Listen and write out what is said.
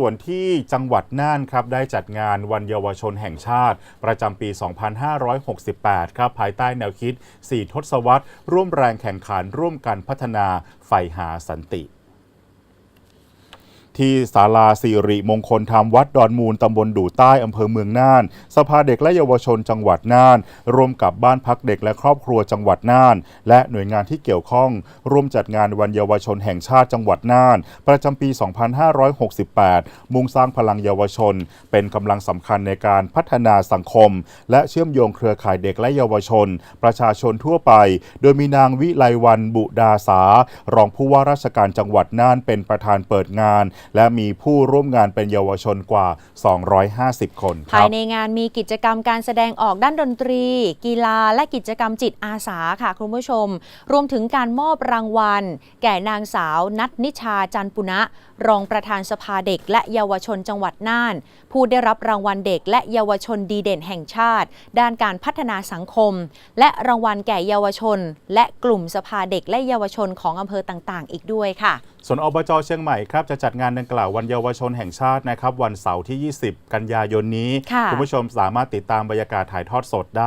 ส่วนที่จังหวัดน่านครับได้จัดงานวันเยาวชนแห่งชาติ ประจำปี 2568 ครับภายใต้แนวคิด 4 ทศวรรษ ร่วมแรงแข่งขันร่วมกันพัฒนาไฟหาสันติ ที่ศาลาสิริมงคลธรรมวัดดอนมูลตำบลดู่ใต้อำเภอเมืองน่าน สภาเด็กและเยาวชนจังหวัดน่าน ร่วมกับบ้านพักเด็กและครอบครัวจังหวัดน่าน และหน่วยงานที่เกี่ยวข้อง ร่วมจัดงานวันเยาวชนแห่งชาติจังหวัดน่าน ประจำปี 2568 มุ่งสร้างพลังเยาวชน เป็นกำลังสำคัญในการพัฒนาสังคม และเชื่อมโยงเครือข่ายเด็กและเยาวชน ประชาชนทั่วไป โดยมีนางวิไลวันบุดาสา รองผู้ว่าราชการจังหวัดน่านเป็นประธานเปิดงานและมีผู้ร่วมงานเป็นเยาวชนกว่า 250 คนคภารัยบในงานมีกิจกรรมการแสดงออกด้านดนตรี กีฬาและกิจกรรมจิตอาสาค่ะคุณผู้ชม รวมถึงการมอบรางวัล แก่นางสาว นัทนิชาจันปุณะ รองประธานสภาเด็ก และเยาวชนจังหวัดน่าน ผู้ได้รับรางวัลเด็ก และเยาวชนดีเด่นแห่งชาติ ด้านการพัฒนาสังคม และรางวัลแก่เยาวชน และกลุ่มสภาเด็กและเยาวชนของอำเภอต่าง ๆ อีกด้วยค่ะ ส่วนอบจเชียงใหม่ครับจะจัดงานดังกล่าววันเยาวชนแห่งชาตินะครับ วันเสาร์ที่ 20 กันยายนนี้ค่ะคุณผู้ชมสามารถติดตามบรรยากาศถ่ายทอดสดได้